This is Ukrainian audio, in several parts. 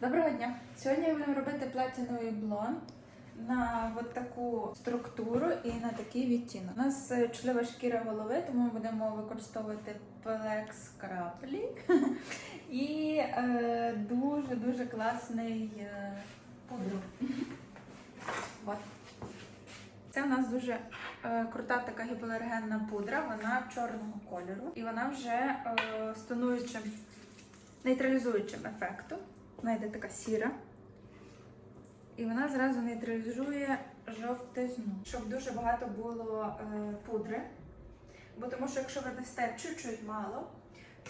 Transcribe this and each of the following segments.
Доброго дня! Сьогодні ми будемо робити платіновий блонд на от таку структуру і на такий відтінок. У нас е, чутлива шкіра голови, тому ми будемо використовувати плекс краплі і е, дуже дуже класний е, пудр. От. Це у нас дуже е, крута така гіпоалергенна пудра, вона чорного кольору, і вона вже е, з тонуючим, нейтралізуючим ефектом. Вона йде така сіра. І вона зразу нейтралізує жовтизну, щоб дуже багато було е, пудри. Бо тому що якщо ви дасте чуть-чуть мало,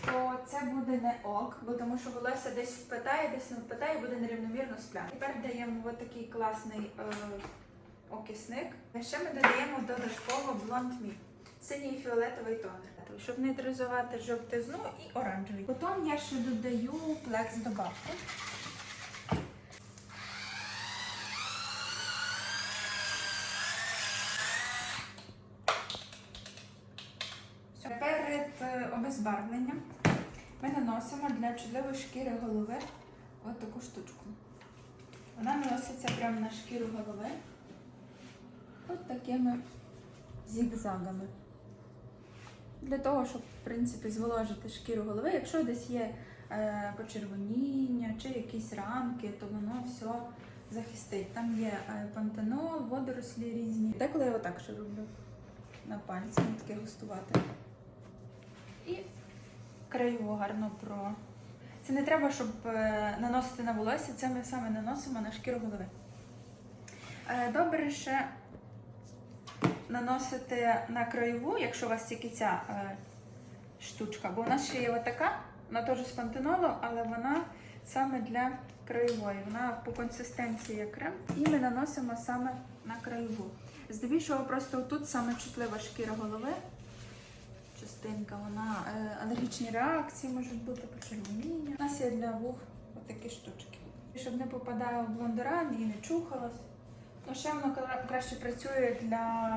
то це буде не ок, бо тому що волосся десь впитає, десь не впитає, і буде нерівномірно спляти. Тепер даємо от такий класний е, окисник. Ще ми додаємо додатково блонд мі. Синій фіолетовий тонер, щоб нейтралізувати жовтизну і оранжевий. Потім я ще додаю плекс добавку. Перед е, обезбарвленням ми наносимо для чудової шкіри голови от таку штучку. Вона наноситься прямо на шкіру голови от такими зігзагами. Для того, щоб в принципі зволожити шкіру голови, якщо десь є е, почервоніння чи якісь рамки, то воно все захистить. Там є е, пантенол, водорослі різні. Деколи я отак ще роблю на пальці, воно таке густувати. І краєво гарно про. Це не треба, щоб е, наносити на волосся, це ми саме наносимо на шкіру голови. Е, Добре ще наносити на краєву, якщо у вас тільки ця е, штучка, бо у нас ще є отака, вона теж з пантенолу, але вона саме для краєвої. Вона по консистенції як крем. І ми наносимо саме на краєву. Здебільшого просто тут саме чутлива шкіра голови. Частинка, вона е, алергічні реакції можуть бути почервоніння. У нас є для вух отакі штучки. Щоб не попадало в блондеран і не чухалось. Ну, ще воно краще працює для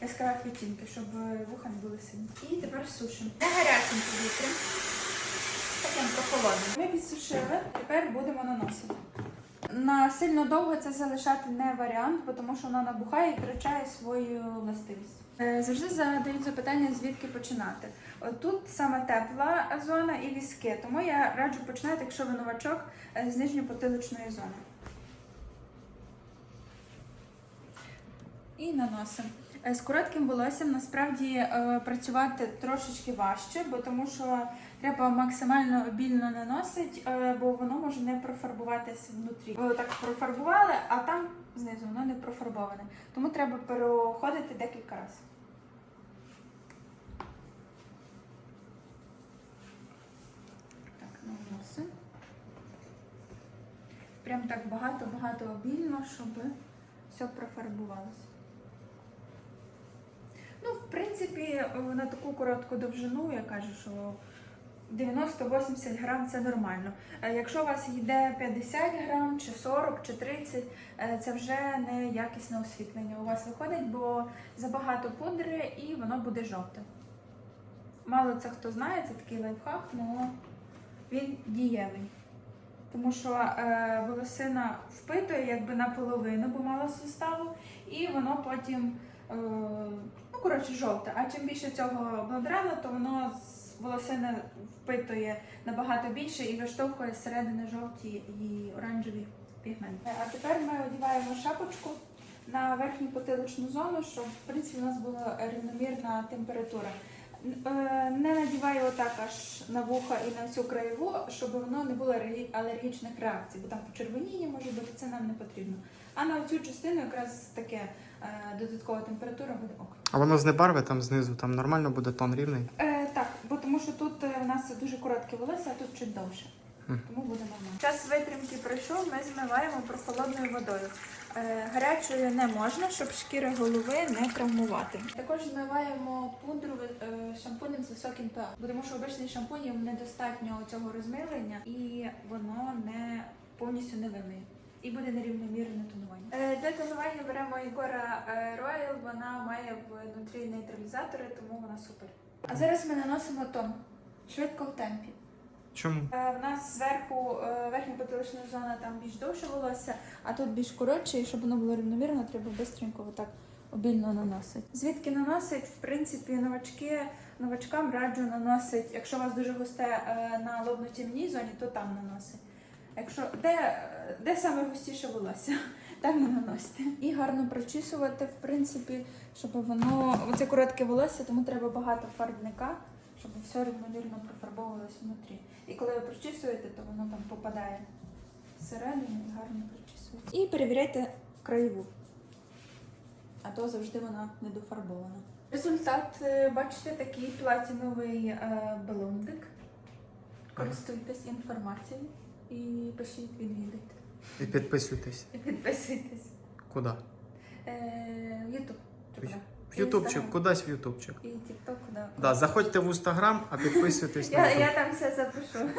яскравих відтінків, щоб вуха не були сині. І тепер сушимо. Не гарячим повітрям, таким прохолодним. Ми підсушили, тепер будемо наносити. На сильно довго це залишати не варіант, тому що воно набухає і втрачає свою властивість. Е, Завжди задають запитання, звідки починати. От Тут саме тепла зона і візки, тому я раджу починати, якщо ви новачок, е, з нижньопотиличної зони. І наносимо. Е, З коротким волоссям насправді е, працювати трошечки важче, бо тому що треба максимально обільно наносити, е, бо воно може не профарбуватися внутрі. Ви так профарбували, а там знизу воно не профарбоване. Тому треба переходити декілька разів. Так, наносимо. Прям так багато-багато обільно, щоб все профарбувалося. Ну, принципі, е, на таку коротку довжину я кажу, що 90-80 грам це нормально. Е, Якщо у вас йде 50 грам, чи 40, чи 30, е, це вже не якісне освітлення у вас виходить, бо забагато пудри і воно буде жовте. Мало це хто знає, це такий лайфхак, але він дієвий. Тому що е, волосина впитує якби наполовину, бо мало суставу, і воно потім е, ну, коротше, жовте. А чим більше цього блондрану, то воно з волосини впитує набагато більше і виштовхує зсередини жовті і оранжеві пігменти. А тепер ми одягаємо шапочку на верхню потиличну зону, щоб в принципі у нас була рівномірна температура. Е, Не надіваю отак аж на вуха і на всю краєву, щоб воно не було алергічних реакцій, бо там почервоніння може бути, це нам не потрібно. А на цю частину якраз таке додаткова температура буде ок. А воно знебарве там знизу, там нормально буде тон рівний. Е, так, бо тому що тут е, у нас дуже коротке волосся, а тут чуть довше. Тому буде нормально. Час витримки пройшов, ми змиваємо прохолодною водою. Е, гарячою не можна, щоб шкіри голови не травмувати. Також змиваємо пудру е, шампунем з високим pH, бо тому що обичний шампунь недостатньо цього розмилення і воно не повністю не вимиє. І буде нерівномірне тонування. Е, Для тонування беремо Ігора е, Royal, вона має внутрі нейтралізатори, тому вона супер. А зараз ми наносимо тон швидко в темпі. Чому? Е, В нас зверху е, верхня потилична зона там більш довше волосся, а тут більш коротше, і щоб воно було рівномірно, треба швидко отак обільно наносити. Звідки наносить, в принципі, новачки, новачкам раджу наносить, якщо у вас дуже густе е, на лобно-тімній зоні, то там наносить. Якщо де, де саме густіше волосся, там і наносите. І гарно прочісувати, в принципі, щоб воно. Оце коротке волосся, тому треба багато фарбника, щоб все рівномірно профарбовувалось внутрі. І коли ви прочісуєте, то воно там попадає всередину і гарно прочісується. І перевіряйте краєву. А то завжди вона недофарбована. Результат, е, бачите, такий платіновий е, балонтик. Користуйтесь інформацією і пишіть відвідайте. І підписуйтесь. І підписуйтесь. Куди? Е, в Ютуб. чи куди? В Ютубчик, кудись в Ютубчик. І Тікток, куди. Да, заходьте в Інстаграм, а підписуйтесь на я там все запишу.